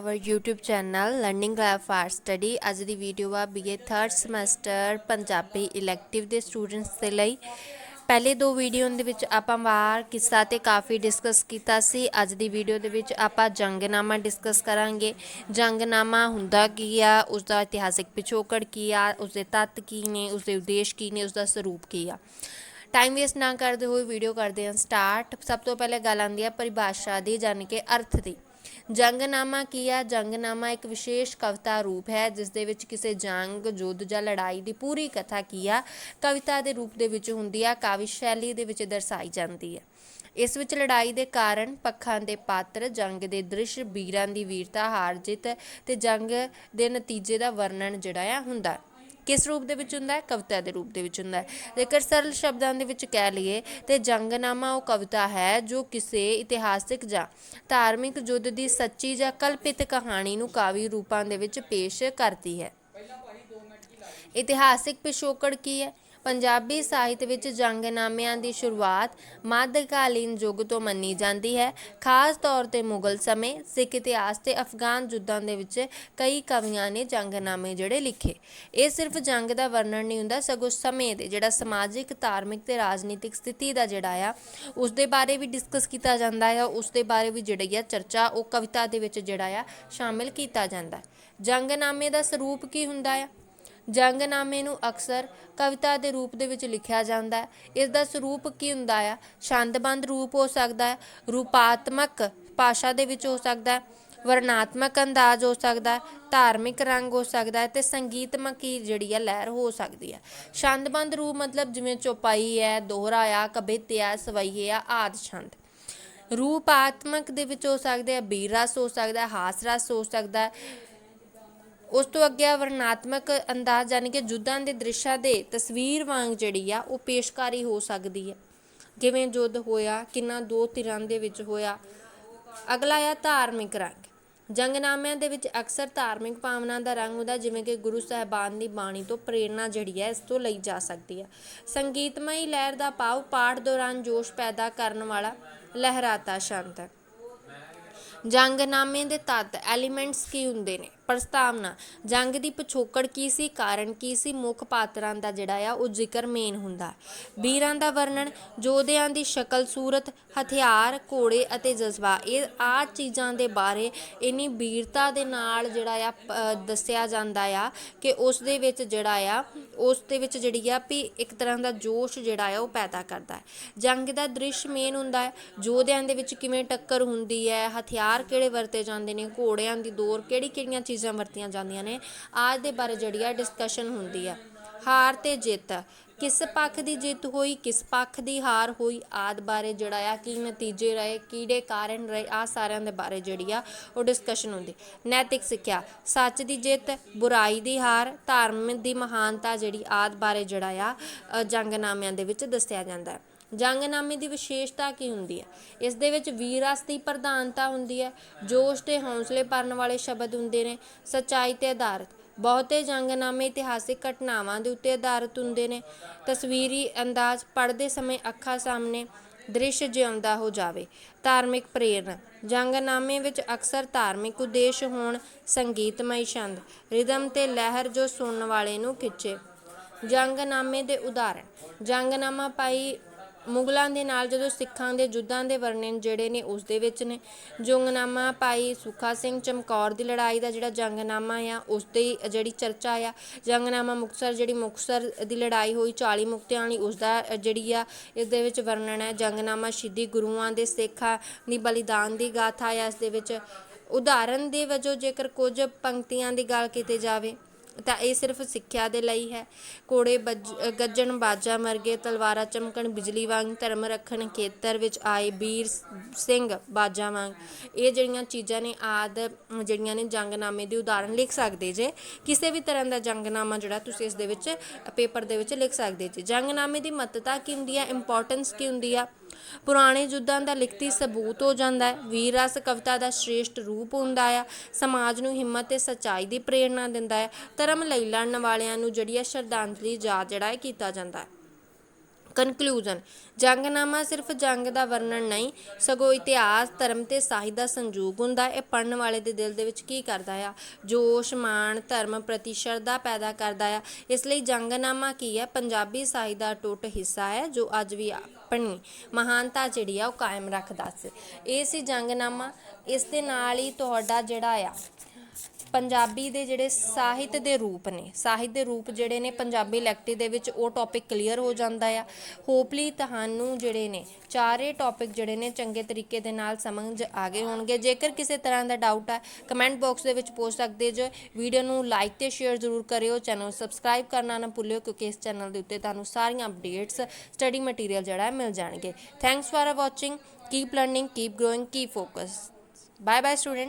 our YouTube channel, Learning Lab for Study. ਅੱਜ ਦੀ video ਆ BA 3rd semester Punjabi elective ਦੇ students ਦੇ ਲਈ। ਪਹਿਲੇ ਦੋ ਵੀਡੀਓ ਦੇ ਵਿੱਚ ਆਪਾਂ ਵਾਰ ਕਿੱਸਾ ਤੇ ਕਾਫੀ ਡਿਸਕਸ ਕੀਤਾ ਸੀ। ਅੱਜ ਦੀ ਵੀਡੀਓ ਦੇ ਵਿੱਚ ਆਪਾਂ ਜੰਗਨਾਮਾ ਡਿਸਕਸ ਕਰਾਂਗੇ। ਜੰਗਨਾਮਾ ਹੁੰਦਾ ਕੀ ਆ? ਉਸ ਦਾ ਇਤਿਹਾਸਿਕ ਪਿਛੋਕੜ ਕੀ ਆ? ਉਸ ਦੇ ਤੱਤ ਕੀ ਨੇ? ਉਸ ਦੇ ਉਦੇਸ਼ ਕੀ ਨੇ? ਉਸ ਦਾ ਸਰੂਪ ਕੀ ਆ? ਟਾਈਮ ਵੇਸਟ ਨਾ ਕਰਦੇ ਹੋਏ ਵੀਡੀਓ ਕਰਦੇ ਹਾਂ ਸਟਾਰਟ ਸਭ ਤੋਂ ਪਹਿਲੇ ਗੱਲ ਆਉਂਦੀ ਆ ਪਰਿਭਾਸ਼ਾ ਦੀ ਯਾਨੀ ਕਿ ਅਰਥ ਦੀ। ਜੰਗਨਾਮਾ ਕੀ ਆ? ਜੰਗਨਾਮਾ ਇੱਕ ਵਿਸ਼ੇਸ਼ ਕਵਿਤਾ ਰੂਪ ਹੈ, ਜਿਸ ਦੇ ਵਿੱਚ ਕਿਸੇ ਜੰਗ, ਯੁੱਧ ਜਾਂ ਲੜਾਈ ਦੀ ਪੂਰੀ ਕਥਾ ਕੀ ਆ, ਕਵਿਤਾ ਦੇ ਰੂਪ ਦੇ ਵਿੱਚ ਹੁੰਦੀ ਆ, ਕਾਵਿ ਸ਼ੈਲੀ ਦੇ ਵਿੱਚ ਦਰਸਾਈ ਜਾਂਦੀ ਹੈ। ਇਸ ਵਿੱਚ ਲੜਾਈ ਦੇ ਕਾਰਨ ਪੱਖਾਂ ਦੇ ਪਾਤਰ, ਜੰਗ ਦੇ ਦ੍ਰਿਸ਼ ਵੀਰਾਂ ਦੀ ਵੀਰਤਾ ਹਾਰ ਜਿੱਤ ਤੇ ਜੰਗ ਦੇ ਨਤੀਜੇ ਦਾ ਵਰਣਨ ਜਿਹੜਾ ਆ ਹੁੰਦਾ। ਕਿਸ ਰੂਪ ਦੇ ਵਿੱਚ ਹੁੰਦਾ ਹੈ? ਕਵਿਤਾ ਦੇ ਰੂਪ ਦੇ ਵਿੱਚ ਹੁੰਦਾ ਹੈ। ਜੇਕਰ ਸਰਲ ਸ਼ਬਦਾਂ ਦੇ ਵਿੱਚ ਕਹਿ ਲਈਏ ਤੇ ਜੰਗਨਾਮਾ ਉਹ ਕਵਿਤਾ ਹੈ ਜੋ ਕਿਸੇ ਇਤਿਹਾਸਿਕ ਜਾਂ ਧਾਰਮਿਕ ਯੁੱਧ ਦੀ ਸੱਚੀ ਜਾਂ ਕਲਪਿਤ ਕਹਾਣੀ ਨੂੰ ਕਾਵਿ ਰੂਪਾਂ ਦੇ ਵਿੱਚ ਪੇਸ਼ ਕਰਦੀ ਹੈ। ਇਤਿਹਾਸਿਕ ਪਿਛੋਕੜ ਕੀ ਹੈ? ਪੰਜਾਬੀ ਸਾਹਿਤ ਵਿੱਚ ਜੰਗਨਾਮਿਆਂ ਦੀ ਸ਼ੁਰੂਆਤ ਮੱਧਕਾਲੀਨ ਯੁੱਗ ਤੋਂ ਮੰਨੀ ਜਾਂਦੀ ਹੈ। ਖਾਸ ਤੌਰ ਤੇ ਮੁਗਲ ਸਮੇਂ, ਸਿੱਖ ਇਤਿਹਾਸ ਤੇ ਅਫਗਾਨ ਯੁੱਧਾਂ ਦੇ ਵਿੱਚ ਕਈ ਕਵੀਆਂ ਨੇ ਜੰਗਨਾਮੇ ਜਿਹੜੇ ਲਿਖੇ। ਇਹ ਸਿਰਫ ਜੰਗ ਦਾ ਵਰਣਨ ਨਹੀਂ ਹੁੰਦਾ, ਸਗੋਂ ਸਮੇਂ ਦੇ ਜਿਹੜਾ ਸਮਾਜਿਕ, ਧਾਰਮਿਕ ਤੇ ਰਾਜਨੀਤਿਕ ਸਥਿਤੀ ਦਾ ਜਿਹੜਾ ਆ, ਉਸ ਦੇ ਬਾਰੇ ਵੀ ਡਿਸਕਸ ਕੀਤਾ ਜਾਂਦਾ ਹੈ ਉਸ ਦੇ ਬਾਰੇ ਵੀ ਜਿਹੜੀ ਆ ਚਰਚਾ, ਉਹ ਕਵਿਤਾ ਦੇ ਵਿੱਚ ਜਿਹੜਾ ਆ, ਸ਼ਾਮਿਲ ਕੀਤਾ ਜਾਂਦਾ। ਜੰਗਨਾਮੇ ਦਾ ਸਰੂਪ ਕੀ ਹੁੰਦਾ ਆ? ਜੰਗਨਾਮੇ ਨੂੰ ਅਕਸਰ ਕਵਿਤਾ ਦੇ ਰੂਪ ਦੇ ਵਿੱਚ ਲਿਖਿਆ ਜਾਂਦਾ ਹੈ। ਇਸ ਦਾ ਸਰੂਪ ਕੀ ਹੁੰਦਾ ਆ? ਛੰਦਬੰਦ ਰੂਪ ਹੋ ਸਕਦਾ ਹੈ, ਰੂਪਾਤਮਕ ਭਾਸ਼ਾ ਦੇ ਵਿੱਚ ਹੋ ਸਕਦਾ ਹੈ, ਵਰਣਾਤਮਕ ਅੰਦਾਜ਼ ਹੋ ਸਕਦਾ ਹੈ, ਧਾਰਮਿਕ ਰੰਗ ਹੋ ਸਕਦਾ ਹੈ ਤੇ ਸੰਗੀਤਮਕ ਹੀ ਜਿਹੜੀ ਹੈ ਲਹਿਰ ਹੋ ਸਕਦੀ ਹੈ। ਛੰਦਬੰਦ ਰੂਪ ਮਤਲਬ ਜਿਵੇਂ ਚੌਪਾਈ ਹੈ, ਦੋਹਰਾ ਆ, ਕਬਿੱਤ ਆ ਸਵਈਏ ਆ, ਆਦਿ ਛੰਦ। ਰੂਪਾਤਮਕ ਦੇ ਵਿੱਚ ਹੋ ਸਕਦੇ ਆ ਬੀਰ ਰਸ ਹੋ ਸਕਦਾ ਹੈ ਹਾਸ ਰਸ ਹੋ ਸਕਦਾ ਹੈ ਉਸ ਤੋਂ ਅੱਗੇ ਆ ਵਰਣਾਤਮਕ ਅੰਦਾਜ਼ ਯਾਨੀ ਕਿ ਜੁੱਧਾਂ ਦੇ ਦ੍ਰਿਸ਼ਾਂ ਦੇ ਤਸਵੀਰ ਵਾਂਗ ਜਿਹੜੀ ਆ, ਉਹ ਪੇਸ਼ਕਾਰੀ ਹੋ ਸਕਦੀ ਹੈ। ਕਿਵੇਂ ਯੁੱਧ ਹੋਇਆ, ਕਿੰਨਾ ਦੋ ਧਿਰਾਂ ਦੇ ਵਿੱਚ ਹੋਇਆ। ਅਗਲਾ ਆ ਧਾਰਮਿਕ ਰੰਗ। ਜੰਗਨਾਮਿਆਂ ਦੇ ਵਿੱਚ ਅਕਸਰ ਧਾਰਮਿਕ ਭਾਵਨਾ ਦਾ ਰੰਗ ਹੁੰਦਾ, ਜਿਵੇਂ ਕਿ ਗੁਰੂ ਸਾਹਿਬਾਨ ਦੀ ਬਾਣੀ ਤੋਂ ਪ੍ਰੇਰਣਾ ਜਿਹੜੀ ਹੈ, ਇਸ ਤੋਂ ਲਈ ਜਾ ਸਕਦੀ ਹੈ। ਸੰਗੀਤਮਈ ਲਹਿਰ ਦਾ ਭਾਵ ਪਾਠ ਦੌਰਾਨ ਜੋਸ਼ ਪੈਦਾ ਕਰਨ ਵਾਲਾ ਲਹਿਰਾਤਾ ਸ਼ੰਤ ਹੈ। ਜੰਗਨਾਮੇ ਦੇ ਤੱਤ ਐਲੀਮੈਂਟਸ ਕੀ ਹੁੰਦੇ ਨੇ? ਪ੍ਰਸਤਾਵਨਾ, ਜੰਗ ਦੀ ਪਿਛੋਕੜ ਕੀ ਸੀ, ਕਾਰਨ ਕੀ ਸੀ, ਮੁੱਖ ਪਾਤਰਾਂ ਦਾ ਜਿਹੜਾ ਆ, ਉਹ ਜ਼ਿਕਰ ਮੇਨ ਹੁੰਦਾ। ਵੀਰਾਂ ਦਾ ਵਰਣਨ ਯੋਧਿਆਂ ਦੀ ਸ਼ਕਲ, ਸੂਰਤ, ਹਥਿਆਰ, ਘੋੜੇ ਅਤੇ ਜਜ਼ਬਾ। ਇਹ ਆ ਚੀਜ਼ਾਂ ਦੇ ਬਾਰੇ ਇੰਨੀ ਵੀਰਤਾ ਦੇ ਨਾਲ ਜਿਹੜਾ ਆ ਦੱਸਿਆ ਜਾਂਦਾ ਆ ਕਿ ਉਸ ਦੇ ਵਿੱਚ ਜਿਹੜਾ ਆ, ਉਸ ਦੇ ਵਿੱਚ ਜਿਹੜੀ ਆ ਵੀ ਇੱਕ ਤਰ੍ਹਾਂ ਦਾ ਜੋਸ਼ ਜਿਹੜਾ ਆ, ਉਹ ਪੈਦਾ ਕਰਦਾ ਹੈ। ਜੰਗ ਦਾ ਦ੍ਰਿਸ਼ ਮੇਨ ਹੁੰਦਾ ਹੈ। ਯੋਧਿਆਂ ਦੇ ਵਿੱਚ ਕਿਵੇਂ ਟੱਕਰ ਹੁੰਦੀ ਹੈ, ਹਥਿਆਰ ਕਿਹੜੇ ਵਰਤੇ ਜਾਂਦੇ ਨੇ, ਘੋੜਿਆਂ ਦੀ ਦੌਰ ਕਿਹੜੀ ਕਿਹੜੀਆਂ ਚੀਜ਼ਾਂ ਵਰਤੀਆਂ ਜਾਂਦੀਆਂ ਨੇ, ਆਜ ਦੇ ਬਾਰੇ ਜਿਹੜੀ ਆ ਡਿਸਕਸ਼ਨ ਹੁੰਦੀ ਆ। ਹਾਰ ਤੇ ਜਿੱਤ, ਕਿਸ ਪੱਖ ਦੀ ਜਿੱਤ ਹੋਈ, ਕਿਸ ਪੱਖ ਦੀ ਹਾਰ ਹੋਈ, ਆਦ ਬਾਰੇ ਜਿਹੜਾ ਆ, ਕੀ ਨਤੀਜੇ ਰਹੇ ਕਿਹੜੇ ਕਾਰਨ ਰਹੇ ਆ ਸਾਰਿਆਂ ਦੇ ਬਾਰੇ ਜਿਹੜੀ ਆ ਉਹ ਡਿਸਕਸ਼ਨ ਹੁੰਦੀ। ਨੈਤਿਕ ਸਿੱਖਿਆ, ਸੱਚ ਦੀ ਜਿੱਤ, ਬੁਰਾਈ ਦੀ ਹਾਰ, ਧਾਰਮਿਕ ਦੀ ਮਹਾਨਤਾ ਜਿਹੜੀ ਆਦ ਬਾਰੇ ਜਿਹੜਾ ਆ ਜੰਗਨਾਮਿਆਂ ਦੇ ਵਿੱਚ ਦੱਸਿਆ ਜਾਂਦਾ ਹੈ। ਜੰਗਨਾਮੇ ਦੀ ਵਿਸ਼ੇਸ਼ਤਾ ਕੀ ਹੁੰਦੀ ਹੈ? ਇਸ ਦੇ ਵਿੱਚ ਵੀਰ ਰਸ ਦੀ ਪ੍ਰਧਾਨਤਾ ਹੁੰਦੀ ਹੈ, ਜੋਸ਼ ਤੇ ਹੌਸਲੇ ਭਰਨ ਵਾਲੇ ਸ਼ਬਦ ਹੁੰਦੇ ਨੇ, ਸੱਚਾਈ ਤੇ ਆਧਾਰਿਤ। ਬਹੁਤੇ ਜੰਗਨਾਮੇ ਇਤਿਹਾਸਿਕ ਘਟਨਾਵਾਂ ਦੇ ਉੱਤੇ ਆਧਾਰਿਤ ਹੁੰਦੇ ਨੇ। ਤਸਵੀਰੀ, ਅੰਦਾਜ਼, ਪੜ੍ਹਦੇ ਸਮੇਂ ਅੱਖਾਂ ਸਾਹਮਣੇ ਦ੍ਰਿਸ਼ ਜਿਉਂਦਾ ਹੋ ਜਾਵੇ। ਧਾਰਮਿਕ ਪ੍ਰੇਰਨਾ। ਜੰਗਨਾਮੇ ਵਿੱਚ ਅਕਸਰ ਧਾਰਮਿਕ ਉਦੇਸ਼ ਹੋਣ ਸੰਗੀਤਮਈ ਛੰਦ, ਰਿਦਮ ਤੇ ਲਹਿਰ ਜੋ ਸੁਣਨ ਵਾਲੇ ਨੂੰ ਖਿੱਚੇ। ਜੰਗਨਾਮੇ ਦੇ ਉਦਾਹਰਣ। ਜੰਗਨਾਮਾ ਪਾਈ ਮੁਗਲਾਂ ਦੇ ਨਾਲ ਜਦੋਂ ਸਿੱਖਾਂ ਦੇ ਯੁੱਧਾਂ ਦੇ ਵਰਣਨ ਜਿਹੜੇ ਨੇ ਉਸ ਦੇ ਵਿੱਚ ਨੇ, ਜੰਗਨਾਮਾ ਭਾਈ ਸੁਖਾ ਸਿੰਘ ਚਮਕੌਰ ਦੀ ਲੜਾਈ ਦਾ ਜਿਹੜਾ ਜੰਗਨਾਮਾ ਆ, ਉਸ ਦੀ ਜਿਹੜੀ ਚਰਚਾ ਆ, ਜੰਗਨਾਮਾ ਮੁਕਤਸਰ ਜਿਹੜੀ ਮੁਕਤਸਰ ਦੀ ਲੜਾਈ ਹੋਈ 40 ਮੁਕਤਿਆਂ ਵਾਲੀ ਉਸ ਦਾ ਜਿਹੜੀ ਆ ਇਸ ਦੇ ਵਿੱਚ ਵਰਣਨ ਹੈ, ਜੰਗਨਾਮਾ ਸ਼ਹੀਦੀ ਗੁਰੂਆਂ ਦੇ ਸਿੱਖਾਂ ਦੀ ਬਲੀਦਾਨ ਦੀ ਗਾਥਾ ਆ, ਇਸ ਦੇ ਵਿੱਚ ਉਦਾਹਰਨ ਦੇ ਵਜੋਂ ਜੇਕਰ ਕੁਝ ਪੰਕਤੀਆਂ ਦੀ ਗੱਲ ਕੀਤੀ ਜਾਵੇ ਤਾਂ ਇਹ ਸਿਰਫ ਸਿੱਖਿਆ ਦੇ ਲਈ ਹੈ। ਕੋੜੇ ਬੱਜ- ਗੱਜਣ, ਬਾਜਾ, ਮਰਗੇ, ਤਲਵਾਰਾਂ ਚਮਕਣ, ਬਿਜਲੀ ਵਾਂਗ ਧਰਮ ਰੱਖਣ, ਖੇਤਰ ਵਿੱਚ ਆਏ ਵੀਰ ਸਿੰਘ, ਬਾਜਾ ਵਾਂਗ। ਇਹ ਜਿਹੜੀਆਂ ਚੀਜ਼ਾਂ ਨੇ ਆਦ, ਜਿਹੜੀਆਂ ਨੇ ਜੰਗਨਾਮੇ ਦੀ ਉਦਾਹਰਣ ਲਿਖ ਸਕਦੇ ਜੇ। ਕਿਸੇ ਵੀ ਤਰ੍ਹਾਂ ਦਾ ਜੰਗਨਾਮਾ ਜਿਹੜਾ ਤੁਸੀਂ ਇਸ ਦੇ ਵਿੱਚ, ਪੇਪਰ ਦੇ ਵਿੱਚ ਲਿਖ ਸਕਦੇ ਜੇ। ਜੰਗਨਾਮੇ ਦੀ ਮਹੱਤਤਾ ਕੀ ਹੁੰਦੀ ਹੈ? ਇੰਪੋਰਟੈਂਸ ਕੀ ਹੁੰਦੀ ਆ? ਪੁਰਾਣੇ ਯੁੱਧਾਂ ਦਾ ਲਿਖਤੀ ਸਬੂਤ ਹੋ ਜਾਂਦਾ ਹੈ। ਵੀਰ ਰਸ ਕਵਿਤਾ ਦਾ ਸ਼੍ਰੇਸ਼ਟ ਰੂਪ ਹੁੰਦਾ ਆ। ਸਮਾਜ ਨੂੰ ਹਿੰਮਤ ਤੇ ਸੱਚਾਈ ਦੀ ਪ੍ਰੇਰਣਾ ਦਿੰਦਾ ਹੈ। ਧਰਮ ਲਈ ਲੜਨ ਵਾਲਿਆਂ ਨੂੰ ਜਿਹੜੀ ਹੈ ਸ਼ਰਧਾਂਜਲੀ ਯਾਦ ਜਿਹੜਾ ਹੈ ਕੀਤਾ ਜਾਂਦਾ ਹੈ। ਕਨਕਲੂਜਨ ਜੰਗਨਾਮਾ ਸਿਰਫ ਜੰਗ ਦਾ ਵਰਣਨ ਨਹੀਂ, ਸਗੋਂ ਇਤਿਹਾਸ, ਧਰਮ ਤੇ ਸਾਹਿਤ ਦਾ ਸੰਯੋਗ ਹੁੰਦਾ ਹੈ। ਇਹ ਪੜਨ ਵਾਲੇ ਦੇ ਦਿਲ ਦੇ ਵਿੱਚ ਕੀ ਕਰਦਾ ਆ? ਜੋਸ਼, ਮਾਣ, ਧਰਮ ਪ੍ਰਤੀ ਸ਼ਰਧਾ ਪੈਦਾ ਕਰਦਾ ਆ। ਇਸ ਲਈ ਜੰਗਨਾਮਾ ਕੀ ਹੈ? ਪੰਜਾਬੀ ਸਾਹਿਤ ਦਾ ਟੁੱਟ ਹਿੱਸਾ ਹੈ, ਜੋ ਅੱਜ ਵੀ ਆਪਣੀ ਮਹਾਨਤਾ ਜਿਹੜੀ ਆ, ਉਹ ਕਾਇਮ ਰੱਖਦਾ ਸੀ। ਇਹ ਸੀ ਜੰਗਨਾਮਾ। ਇਸ ਦੇ ਨਾਲ ਹੀ ਤੁਹਾਡਾ ਜਿਹੜਾ ਆ ਪੰਜਾਬੀ ਦੇ ਜਿਹੜੇ ਸਾਹਿਤ ਦੇ ਰੂਪ ਨੇ, ਸਾਹਿਤ ਦੇ ਰੂਪ ਜਿਹੜੇ ਨੇ ਪੰਜਾਬੀ ਲੈਕਚਰ ਦੇ ਵਿੱਚ ਉਹ ਟੌਪਿਕ ਕਲੀਅਰ ਹੋ ਜਾਂਦਾ ਆ। ਹੋਪਲੀ ਤੁਹਾਨੂੰ ਜਿਹੜੇ ਨੇ ਚਾਰੇ ਟੌਪਿਕ ਜਿਹੜੇ ਨੇ ਚੰਗੇ ਤਰੀਕੇ ਦੇ ਨਾਲ ਸਮਝ ਆ ਗਏ ਹੋਣਗੇ। ਜੇਕਰ ਕਿਸੇ ਤਰ੍ਹਾਂ ਦਾ ਡਾਊਟ ਹੈ ਕਮੈਂਟ ਬਾਕਸ ਦੇ ਵਿੱਚ ਪੁੱਛ ਸਕਦੇ ਜੋ। ਵੀਡੀਓ ਨੂੰ ਲਾਈਕ ਤੇ ਸ਼ੇਅਰ ਜ਼ਰੂਰ ਕਰਿਓ ਚੈਨਲ ਸਬਸਕ੍ਰਾਈਬ ਕਰਨਾ ਨਾ ਭੁੱਲਿਓ, ਕਿਉਂਕਿ ਇਸ ਚੈਨਲ ਦੇ ਉੱਤੇ ਤੁਹਾਨੂੰ ਸਾਰੀਆਂ ਅਪਡੇਟਸ ਸਟੱਡੀ ਮਟੀਰੀਅਲ ਜਿਹੜਾ ਹੈ ਮਿਲ ਜਾਣਗੇ। Thanks for watching keep learning keep growing keep focus bye bye student